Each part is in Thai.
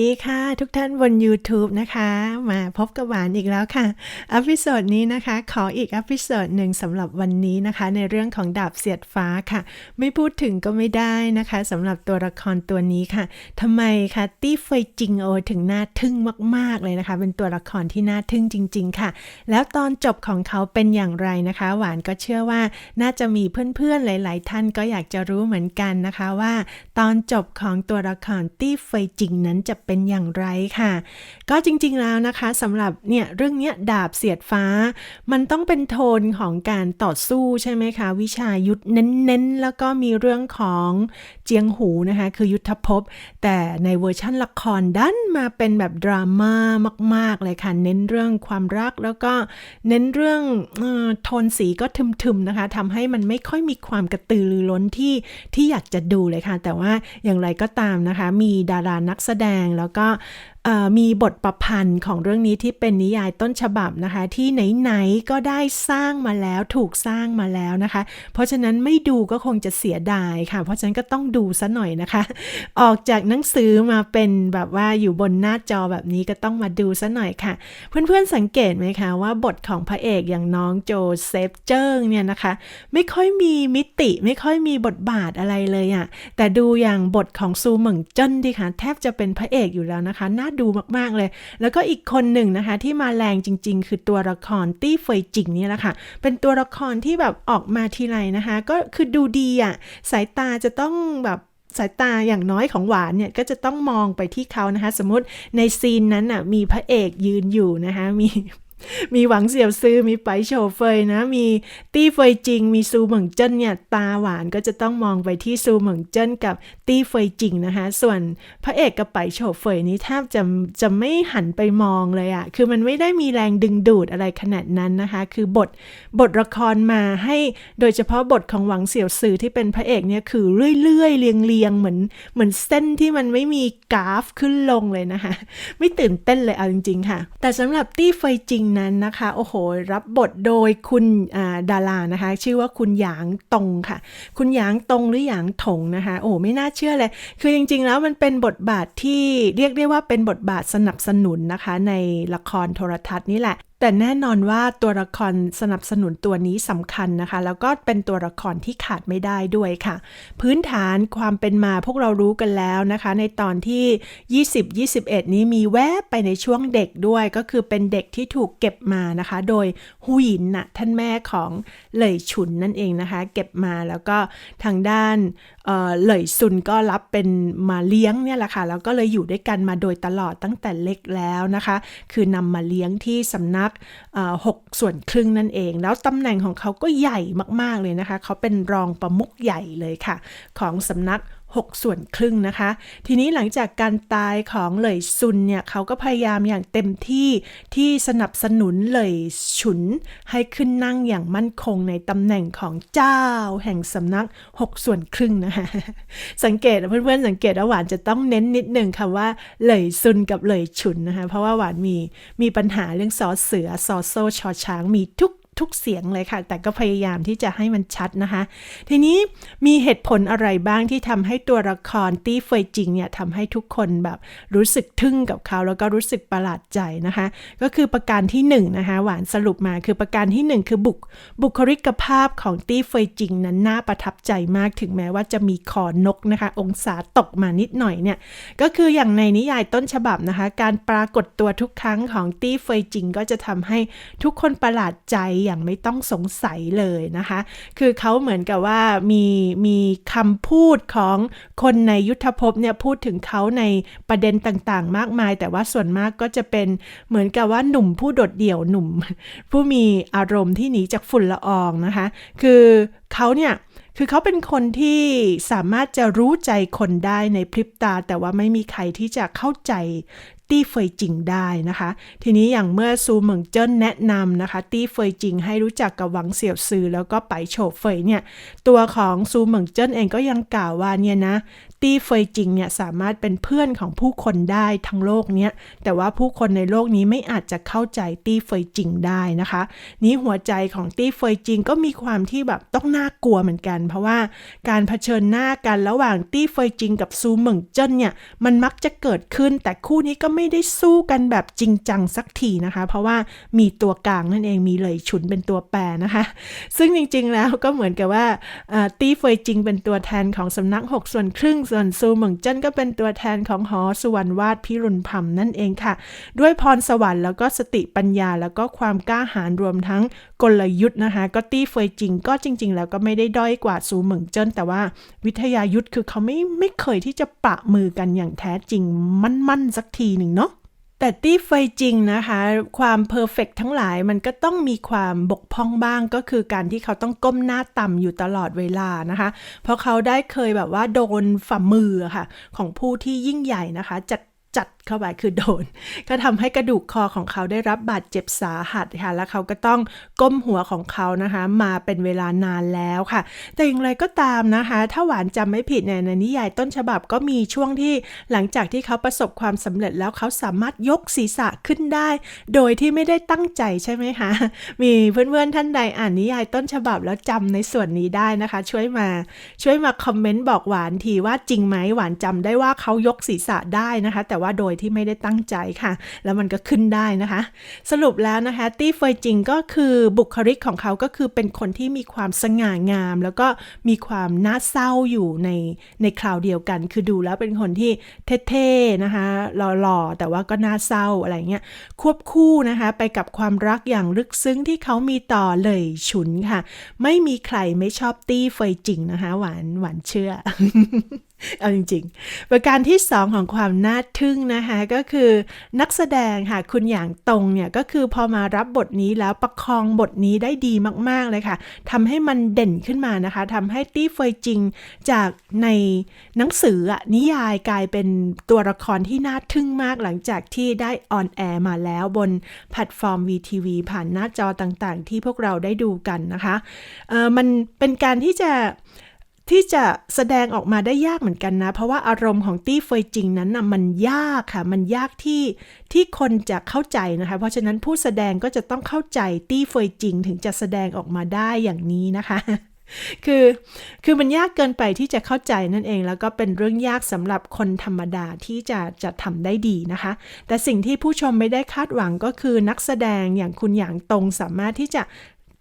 ดีค่ะ ทุกท่านบน YouTube นะคะ มาพบกับหวานอีกแล้วค่ะอพิโซดนี้นะคะ ขออีกอพิโซดหนึ่งสำหรับวันนี้นะคะ ในเรื่องของดาบเสียดฟ้าค่ะ ไม่พูดถึงก็ไม่ได้นะคะสำหรับตัวละครตัวนี้ค่ะทำไมคะตี้เฟยจิงโอถึงน่าทึ่งมาก ๆ เลยนะคะ เป็นตัวละครที่น่าทึ่งจริง ๆ ค่ะ แล้วตอนจบของเขาเป็นอย่างไรนะคะ หวานก็เชื่อว่าน่าจะมีเพื่อนๆหลาย ๆ ท่านก็อยากจะรู้เหมือนกันนะคะว่า ตอนจบของตัวละครตี้เฟยจิงนั้นจะเป็นอย่างไรค่ะ ก็จริงๆแล้วนะคะสำหรับเนี่ยเรื่องเนี้ยดาบเสียดฟ้า มันต้องเป็นโทนของการต่อสู้ใช่ไหมคะ วิชายุทธเน้นๆ แล้วก็มีเรื่องของเจียงหูนะคะคือยุทธภพ แต่ในเวอร์ชั่นละครดันมาเป็นแบบดราม่ามากๆเลยค่ะ เน้นเรื่องความรักแล้วก็เน้นเรื่องออโทนสีก็ทึมๆนะคะทำให้มันไม่ค่อยมีความกระตือรือร้นที่ที่อยากจะดูเลยค่ะ แต่ว่าอย่างไรก็ตามนะคะ มีดารานักแสดงแล้วก็ มีบทประพันธ์ของเรื่องนี้ที่เป็นนิยายต้นฉบับนะคะ ที่ไหนๆก็ได้สร้างมาแล้วถูกสร้างมาแล้วนะคะ เพราะฉะนั้นไม่ดูก็คงจะเสียดายค่ะ เพราะฉะนั้นก็ต้องดูซะหน่อยนะคะ ออกจากหนังสือมาเป็นแบบว่าอยู่บนหน้าจอแบบนี้ก็ต้องมาดูซะหน่อยค่ะ เพื่อนๆสังเกตไหมคะว่าบทของพระเอกอย่างน้องโจเซฟเจิ้งเนี่ยนะคะ ไม่ค่อยมีมิติไม่ค่อยมีบทบาทอะไรเลยอะ่ะแต่ดูอย่างบทของซูเหมิงเจิ้นดิค่ะแทบจะเป็นพระเอกอยู่แล้วนะคะน่าดูมากๆเลย แล้วก็อีกคนหนึ่งนะคะที่มาแรงจริง ๆ คือตัวละครตี้เฟยจิงนี่แหละค่ะเป็นตัวละครที่แบบออกมาทีไรนะคะ ก็คือดูดีอะ่ะสายตาจะต้องแบบสายตาอย่างน้อยของหวานเนี่ยก็จะต้องมองไปที่เขานะคะ สมมติในซีนนั้นอะมีพระเอกยืนอยู่นะคะ มี มีหวังเสี่ยวซื้อมีไปโฉเฟยนะ มีตี้เฟยจริง มีซูเหมิงเจิ้นเนี่ยตาหวานก็จะต้องมองไปที่ซูเหมิงเจิ้นกับตี้เฟยจริงนะคะ ส่วนพระเอกกับไปโฉเฟยนี้แทบจะจะไม่หันไปมองเลยอะคือมันไม่ได้มีแรงดึงดูดอะไรขนาดนั้นนะคะ คือบทบทละครมาให้โดยเฉพาะบทของหวังเสี่ยวซือที่เป็นพระเอกเนี่ยคือเรื่อยๆเรียงๆเหมือนเหมือนเส้นที่มันไม่มีกราฟขึ้นลงเลยนะคะ ไม่ตื่นเต้นเลยเอาจริง ๆ ค่ะ แต่สำหรับตี้เฟยจริงนั้นนะคะโอ้โหรับบทโดยคุณดารานะคะ ชื่อว่าคุณหยางตงค่ะ คุณหยางตงหรือหยางถงนะคะ โอ้ไม่น่าเชื่อเลย คือจริงๆแล้วมันเป็นบทบาทที่เรียกได้ว่าเป็นบทบาทสนับสนุนนะคะ ในละครโทรทัศน์นี่แหละ แต่แน่นอนว่าตัวละครสนับสนุนตัวนี้สำคัญนะคะ แล้วก็เป็นตัวละครที่ขาดไม่ได้ด้วยค่ะ พื้นฐานความเป็นมาพวกเรารู้กันแล้วนะคะ ในตอนที่ 20-21 นี้มีแวบไปในช่วงเด็กด้วยก็คือเป็นเด็กที่ถูกเก็บมานะคะ โดยหูหยินน่ะท่านแม่ของเหลยฉุนนั่นเองนะคะ เก็บมาแล้วก็ทางด้านเอ่อเหลยซุนก็รับเป็นมาเลี้ยงเนี่ยแหละค่ะ แล้วก็เลยอยู่ด้วยกันมาโดยตลอดตั้งแต่เล็กแล้วนะคะ คือนำมาเลี้ยงที่สำนักหกส่วนครึ่งนั่นเอง แล้วตำแหน่งของเขาก็ใหญ่มากๆเลยนะคะ เขาเป็นรองประมุขใหญ่เลยค่ะ ของสำนัก 6 ส่วนครึ่งนะคะ ทีนี้หลังจากการตายของเหลยซุนเนี่ยเขาก็พยายามอย่างเต็มที่ที่สนับสนุนเหลยฉุน ให้ขึ้นนั่งอย่างมั่นคงในตำแหน่งของเจ้าแห่งสำนัก 6 ส่วนครึ่งนะคะ สังเกตเพื่อนๆสังเกตว่าหวานจะต้องเน้นนิดหนึ่งค่ะว่าเหลยซุนกับเหลยฉุนนะคะ เพราะว่าหวานมีมีปัญหาเรื่องซอเสือซอโซชอช้างมีทุก ทุกเสียงเลยค่ะ แต่ก็พยายามที่จะให้มันชัดนะคะ ทีนี้มีเหตุผลอะไรบ้างที่ทำให้ตัวละครตี้เฟยจริงเนี่ยทำให้ทุกคนแบบรู้สึกทึ่งกับเขา แล้วก็รู้สึกประหลาดใจนะคะ ก็คือประการที่1นนะคะหวานสรุปมาคือประการที่ 1 คือบุคบุคลิกภาพของตี้เฟยจริงนั้นน่าประทับใจมากถึงแม้ว่าจะมีคอนกนะคะ องศาตกมานิดหน่อยเนี่ยก็คืออย่างในนิยายต้นฉบับนะคะ การปรากฏตัวทุกครั้งของตี้เฟยจริงก็จะทำให้ทุกคนประหลาดใจอย่างไม่ต้องสงสัยเลยนะคะ คือเขาเหมือนกับว่ามีมีคำพูดของคนในยุทธภพเนี่ยพูดถึงเขาในประเด็นต่างๆ มากมาย แต่ว่าส่วนมากก็จะเป็นเหมือนกับว่าหนุ่มผู้โดดเดี่ยวหนุ่ม ผู้มีอารมณ์ที่หนีจากฝุ่นละอองนะคะ คือเขาเนี่ยคือเขาเป็นคนที่สามารถจะรู้ใจคนได้ในพริบตา แต่ว่าไม่มีใครที่จะเข้าใจ ตี้เฟยจิงได้นะคะ ทีนี้อย่างเมื่อซูเหมิงเจิ้นแนะนำนะคะ ตี้เฟยจิงให้รู้จักกับหวังเสี่ยวซือแล้วก็ไปโฉบเฟยเนี่ย ตัวของซูเหมิงเจิ้นเองก็ยังกล่าวว่าเนี่ยนะ ตี้เฟยจิงเนี่ยสามารถเป็นเพื่อนของผู้คนได้ทั้งโลกเนี้ยแต่ว่าผู้คนในโลกนี้ไม่อาจจะเข้าใจตี้เฟยจิงได้นะคะ นี้หัวใจของตี้เฟยจิงก็มีความที่แบบต้องน่ากลัวเหมือนกัน เพราะว่าการเผชิญหน้ากันระหว่างตี้เฟยจิงกับซูเหมิงเจิ้นเนี่ยมันมักจะเกิดขึ้น แต่คู่นี้ก็ไม่ได้สู้กันแบบจริงจังสักทีนะคะ เพราะว่ามีตัวกลางนั่นเองมีเลยฉุนเป็นตัวแปรนะคะ ซึ่งจริงๆแล้วก็เหมือนกับว่าตี้เฟยจิงเป็นตัวแทนของสำนัก 6 ส่วนครึ่งส่วนซูเหมิงเจิ้นก็เป็นตัวแทนของหอสุวรรณวาดพิรุณพัมนั่นเองค่ะ ด้วยพรสวรรค์แล้วก็สติปัญญาแล้วก็ความกล้าหาญรวมทั้งกลยุทธ์นะคะ ก็ตี้เฟยจริง ก็จริง ๆ แล้วก็ไม่ได้ด้อยกว่าซูเหมิงเจิ้นแต่ว่าวิทยายุทธ์คือเขาไม่ไม่เคยที่จะปะมือกันอย่างแท้จริงมั่นๆสักทีหนึ่งเนาะ แต่ตี้เฟยจริงนะคะ ความเพอร์เฟกทั้งหลายมันก็ต้องมีความบกพร่องบ้างก็คือการที่เขาต้องก้มหน้าต่ำอยู่ตลอดเวลานะคะ เพราะเขาได้เคยแบบว่าโดนฝ่ามือค่ะ ของผู้ที่ยิ่งใหญ่นะคะจัดจัดเข้าไปคือโดน ก็ทำให้กระดูกคอของเขาได้รับบาดเจ็บสาหัสค่ะ แล้วเขาก็ต้องก้มหัวของเขานะคะ มาเป็นเวลานานแล้วค่ะ แต่อย่างไรก็ตามนะคะ ถ้าหวานจำไม่ผิดเนี่ยในนิยายต้นฉบับก็มีช่วงที่หลังจากที่เขาประสบความสำเร็จแล้วเขาสามารถยกศีรษะขึ้นได้ โดยที่ไม่ได้ตั้งใจใช่ไหมคะ มีเพื่อนๆท่านใดอ่านนิยายต้นฉบับแล้วจำในส่วนนี้ได้นะคะ ช่วยมาช่วยมาคอมเมนต์บอกหวานทีว่าจริงไหมหวานจำได้ว่าเขายกศีรษะได้นะคะ แต่ว่าโดยที่ไม่ได้ตั้งใจค่ะ แล้วมันก็ขึ้นได้นะคะ สรุปแล้วนะคะตี้เฟยจริงก็คือบุคลิกของเขาก็คือเป็นคนที่มีความสง่างาม แล้วก็มีความน่าเศร้าอยู่ในในคราวเดียวกัน คือดูแล้วเป็นคนที่เท่ๆนะคะหล่อๆแต่ว่าก็น่าเศร้าอะไรเงี้ยควบคู่นะคะไปกับความรักอย่างลึกซึ้งที่เขามีต่อเลยฉุนค่ะ ไม่มีใครไม่ชอบตี้เฟยจริงนะคะ หวานหวานเชื่อ เอาจริงๆ ประการที่ 2 ของความน่าทึ่งนะคะก็คือนักแสดงค่ะคุณอย่างตรงเนี่ยก็คือพอมารับบทนี้แล้วประคองบทนี้ได้ดีมากๆเลยค่ะทำให้มันเด่นขึ้นมานะคะทำให้ตี้เฟยจริงจากในหนังสือนิยายกลายเป็นตัวละครที่น่าทึ่งมากหลังจากที่ได้ออนแอร์มาแล้วบนแพลตฟอร์ม VTV ผ่านหน้าจอต่างๆ ที่พวกเราได้ดูกันนะคะเออมันเป็นการที่จะ ที่จะแสดงออกมาได้ยากเหมือนกันนะ เพราะว่าอารมณ์ของตี้เฟยจริงนั้นนะมันยากค่ะ มันยากที่ที่คนจะเข้าใจนะคะ เพราะฉะนั้นผู้แสดงก็จะต้องเข้าใจตี้เฟยจริง ถึงจะแสดงออกมาได้อย่างนี้นะคะคือคือมันยากเกินไปที่จะเข้าใจนั่นเอง แล้วก็เป็นเรื่องยากสำหรับคนธรรมดาที่จะจะทำได้ดีนะคะ แต่สิ่งที่ผู้ชมไม่ได้คาดหวังก็คือนักแสดงอย่างคุณอย่างตรงสามารถที่จะ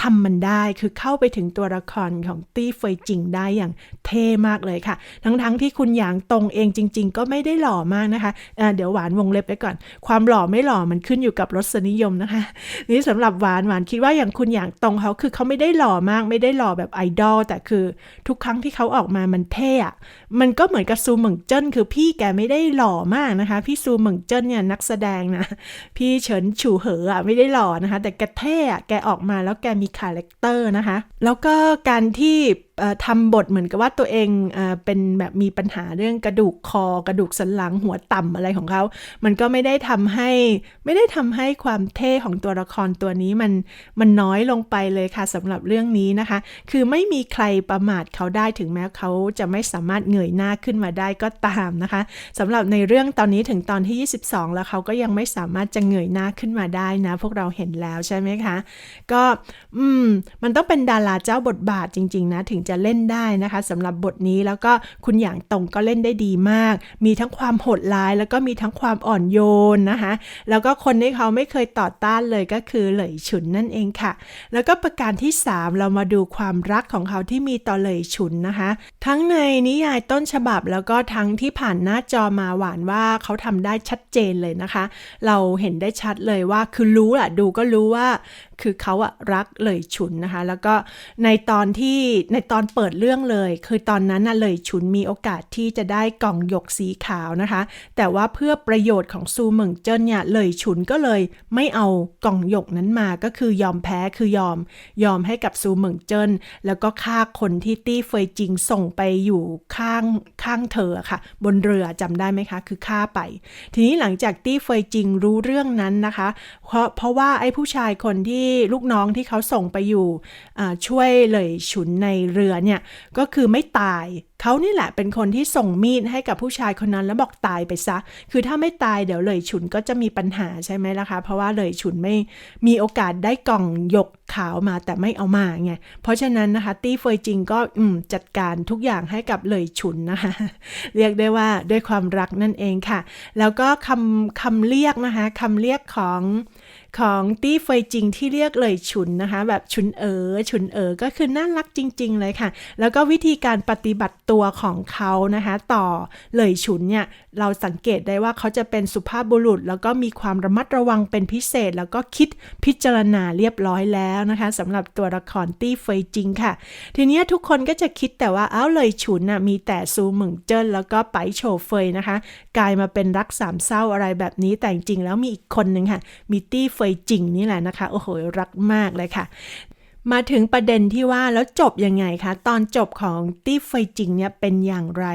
ทำมันได้คือเข้าไปถึงตัวละครของตี้เฟยจริงได้อย่างเท่มากเลยค่ะ ทั้งๆทที่คุณหยางตรงเองจริง ๆ ก็ไม่ได้หล่อมากนะคะะเดี๋ยวหวานวงเล็บไปก่อน ความหล่อไม่หล่อมันขึ้นอยู่กับรสนิยมนะคะ นี่สำหรับหวานหวานคิดว่าอย่างคุณหยางตรงเขาคือเขาไม่ได้หล่อมาก ไม่ได้หล่อแบบไอดอลแต่คือทุกครั้งที่เขาออกมามันเท่อะมันก็เหมือนกับซูเหมิงเจิ้นคือพี่แกไม่ได้หล่อมากนะคะ พี่ซูเหมิงเจิ้นเนี่ยนักแสดงนะพี่เฉินฉูเหออะไม่ได้หล่อนะคะ แต่แกเท่อะแกออกมาแล้วแกมีคาแรคเตอร์นะคะ แล้วก็การที่ ทำบทเหมือนกับว่าตัวเองเป็นแบบมีปัญหาเรื่องกระดูกคอกระดูกสันหลังหัวต่ำอะไรของเขา มันก็ไม่ได้ทำให้ไม่ได้ทำให้ความเท่ของตัวละครตัวนี้มันมันน้อยลงไปเลยค่ะสำหรับเรื่องนี้นะคะ คือไม่มีใครประมาทเขาได้ถึงแม้เขาจะไม่สามารถเงยหน้าขึ้นมาได้ก็ตามนะคะสำหรับในเรื่องตอนนี้ถึงตอนที่ 22 แล้วเขาก็ยังไม่สามารถจะเงยหน้าขึ้นมาได้นะ พวกเราเห็นแล้วใช่ไหมคะ ก็อืมมันต้องเป็นดาราเจ้าบทบาทจริง ๆ นะถึงจะเล่นได้นะคะสำหรับบทนี้แล้วก็คุณอย่างตงก็เล่นได้ดีมาก มีทั้งความโหดร้าย แล้วก็มีทั้งความอ่อนโยนนะคะแล้วก็คนที่เขาไม่เคยต่อต้านเลยก็คือเหลยฉุนนั่นเองค่ะ แล้วก็ประการที่ 3 เรามาดูความรักของเขาที่มีต่อเหลยฉุนนะคะ ทั้งในนิยายต้นฉบับแล้วก็ทั้งที่ผ่านหน้าจอมาหวานว่าเขาทำได้ชัดเจนเลยนะคะ เราเห็นได้ชัดเลยว่าคือรู้แหละดูก็รู้ว่า คือเขาอะรักเลยฉุนนะคะ แล้วก็ในตอนที่ในตอนอนเปิดเรื่องเลย คือตอนนั้นน่ะเลยฉุนมีโอกาสที่จะได้กล่องหยกสีขาวนะคะ แต่ว่าเพื่อประโยชน์ของซูเหมิงเจิ้นเนี่ยเลยฉุนก็เลยไม่เอากล่องหยกนั้นมาก็คือยอมแพ้คือยอม ยอมให้กับซูเหมิงเจิ้นแล้วก็ฆ่าคนที่ตี้เฟยจิงส่งไปอยู่ข้างข้างเธอค่ะ บนเรือจำได้ไหมคะ คือฆ่าไป ทีนี้หลังจากตี้เฟยจิงรู้เรื่องนั้นนะคะ เพราะเพราะว่าไอ้ผู้ชายคนที่ลูกน้องที่เขาส่งไปอยู่ช่วยเลยฉุนในเรือือเนี่ยก็คือไม่ตาย เขานี่แหละเป็นคนที่ส่งมีดให้กับผู้ชายคนนั้นแล้วบอกตายไปซะ คือถ้าไม่ตายเดี๋ยวเลยฉุนก็จะมีปัญหาใช่ไหมล่ะคะ เพราะว่าเลยฉุนไม่มีโอกาสได้กล่องหยกขาวมาแต่ไม่เอามาไง เพราะฉะนั้นนะคะตี้เฟยจริงก็อืมจัดการทุกอย่างให้กับเลยฉุนนะคะ เรียกได้ว่าด้วยความรักนั่นเองค่ะ แล้วก็คำคำเรียกนะคะคำเรียกของ ของตี้เฟยจริงที่เรียกเลยฉุนนะคะ แบบฉุนเอ๋อฉุนเอ๋อก็คือน่ารักจริง ๆ เลยค่ะ แล้วก็วิธีการปฏิบัติตัวของเขานะคะ ต่อเลยฉุนเนี่ย เราสังเกตได้ว่าเขาจะเป็นสุภาพบุรุษ แล้วก็มีความระมัดระวังเป็นพิเศษ แล้วก็คิดพิจารณาเรียบร้อยแล้วนะคะสำหรับตัวละครตี้เฟยจริงค่ะ ทีนี้ทุกคนก็จะคิดแต่ว่าเอ้าเลยฉุนน่ะมีแต่ซูเหมิงเจิ้นแล้วก็ไปโฉเฟยนะคะ กลายมาเป็นรักสามเศร้าอะไรแบบนี้แต่จริงๆแล้วมีอีกคนหนึ่งค่ะมีตี้เฟยจริงนี่แหละนะคะโอ้โหรักมากเลยค่ะมาถึงประเด็นที่ว่าแล้วจบยังไงคะ ตอนจบของตี้เฟยจริงเนี่ยเป็นอย่างไร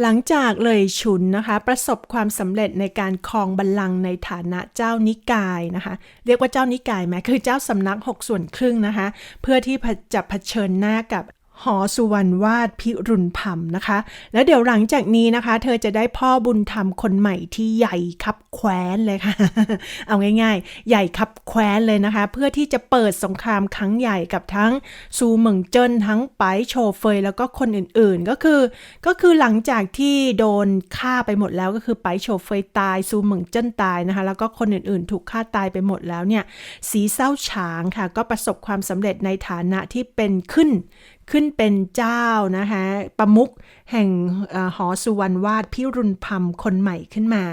หลังจากเลยชุนนะคะ ประสบความสำเร็จในการครองบัลลังก์ในฐานะเจ้านิกายนะคะ เรียกว่าเจ้านิกายไหมคือเจ้าสำนัก 6 ส่วนครึ่งนะคะ เพื่อที่จะเผชิญหน้ากับ หอสุวรรณวาดพิรุณพัมนะคะ แล้วเดี๋ยวหลังจากนี้นะคะ เธอจะได้พ่อบุญธรรมคนใหม่ที่ใหญ่คับแคว้นเลยค่ะ เอาง่ายๆ ใหญ่คับแคว้นเลยนะคะ เพื่อที่จะเปิดสงครามครั้งใหญ่กับทั้งซูเหมิงเจิ้นทั้งไปโชเฟยแล้วก็คนอื่นๆ ก็คือ ก็คือหลังจากที่โดนฆ่าไปหมดแล้วก็คือไปโชเฟยตายซูเหมิงเจิ้นตายนะคะ แล้วก็คนอื่นๆ ถูกฆ่าตายไปหมดแล้วเนี่ยสีเศร้าฉางค่ะ ก็ประสบความสำเร็จในฐานะที่เป็นขึ้นขึ้นเป็นเจ้านะคะประมุขแห่งอหอสุวรรณวาดพิรุณพัมคนใหม่ขึ้นมา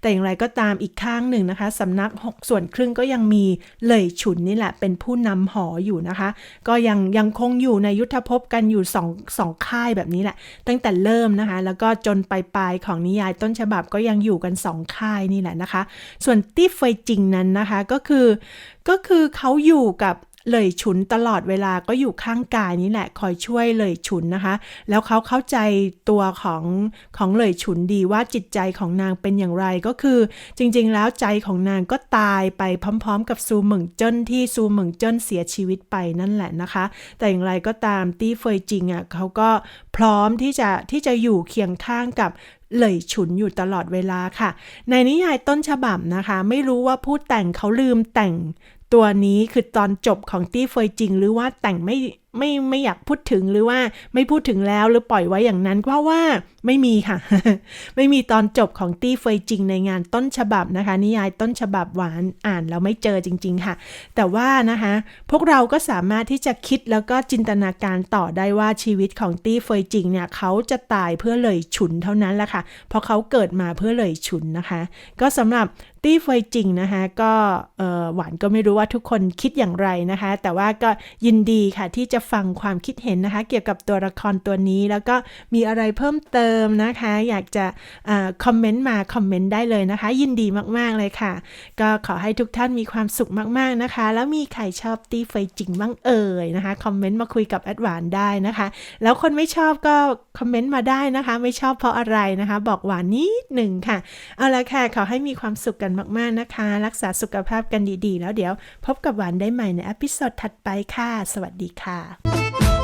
แต่อย่างไรก็ตามอีกข้างหนึ่งนะคะสำนัก 6 ส่วนครึ่งก็ยังมีเลยฉุนนี่แหละเป็นผู้นำหออยู่นะคะ ก็ยังยังคงอยู่ในยุทธภพกันอยู่สองสองค่ายแบบนี้แหละ ตั้งแต่เริ่มนะคะ แล้วก็จนปลายๆของนิยายต้นฉบับก็ยังอยู่กันสองค่ายนี่แหละนะคะ ส่วนตี้เฟยจริงนั้นนะคะก็คือก็คือเขาอยู่กับ เลยฉุนตลอดเวลาก็อยู่ข้างกายนี่แหละคอยช่วยเลยฉุนนะคะ แล้วเขาเข้าใจตัวของของเลยฉุนดีว่าจิตใจของนางเป็นอย่างไรก็คือ จริงๆ แล้วใจของนางก็ตายไปพร้อม ๆ กับซูเหมิงเจิ้นที่ซูเหมิงเจิ้นเสียชีวิตไปนั่นแหละนะคะ แต่อย่างไรก็ตามตี้เฟยจริงอะเขาก็พร้อมที่จะที่จะอยู่เคียงข้างกับเลยฉุนอยู่ตลอดเวลาค่ะ ในนิยายต้นฉบับนะคะ ไม่รู้ว่าผู้แต่งเขาลืมแต่ง ตัวนี้คือตอนจบของตี้เฟยจริง หรือว่าแต่งไม่ ไม่ไม่อยากพูดถึงหรือว่าไม่พูดถึงแล้วหรือปล่อยไว้อย่างนั้น เพราะว่าไม่มีค่ะ ไม่มีตอนจบของตี้เฟยจริงในงานต้นฉบับนะคะ นิยายต้นฉบับหวานอ่านแล้วไม่เจอจริง ๆค่ะ แต่ว่านะคะ พวกเราก็สามารถที่จะคิดแล้วก็จินตนาการต่อได้ว่าชีวิตของตี้เฟยจริงเนี่ยเขาจะตายเพื่อเลยฉุนเท่านั้นแหละค่ะ เพราะเขาเกิดมาเพื่อเลยฉุนนะคะ ก็สำหรับตี้เฟยจริงนะคะก็หวานก็ไม่รู้ว่าทุกคนคิดอย่างไรนะคะ แต่ว่าก็ยินดีค่ะที่จะฟังความคิดเห็นนะคะ เกี่ยวกับตัวละครตัวนี้ แล้วก็มีอะไรเพิ่มเติมนะคะ อยากจะคอมเมนต์มาคอมเมนต์ได้เลยนะคะ ยินดีมากๆเลยค่ะ ก็ขอให้ทุกท่านมีความสุขมากๆนะคะ แล้วมีใครชอบตี้เฟยจริงบ้างเอ่ยนะคะคอมเมนต์มาคุยกับแอดวานได้นะคะ แล้วคนไม่ชอบก็คอมเมนต์มาได้นะคะ ไม่ชอบเพราะอะไรนะคะ บอกหวานนิดหนึ่งค่ะ เอาละค่ะ ขอให้มีความสุขกันมาก ๆนะคะ รักษาสุขภาพกันดีๆ แล้วเดี๋ยว พบกับหวานได้ใหม่ในอพิโซดถัดไปค่ะ สวัสดีค่ะ lá.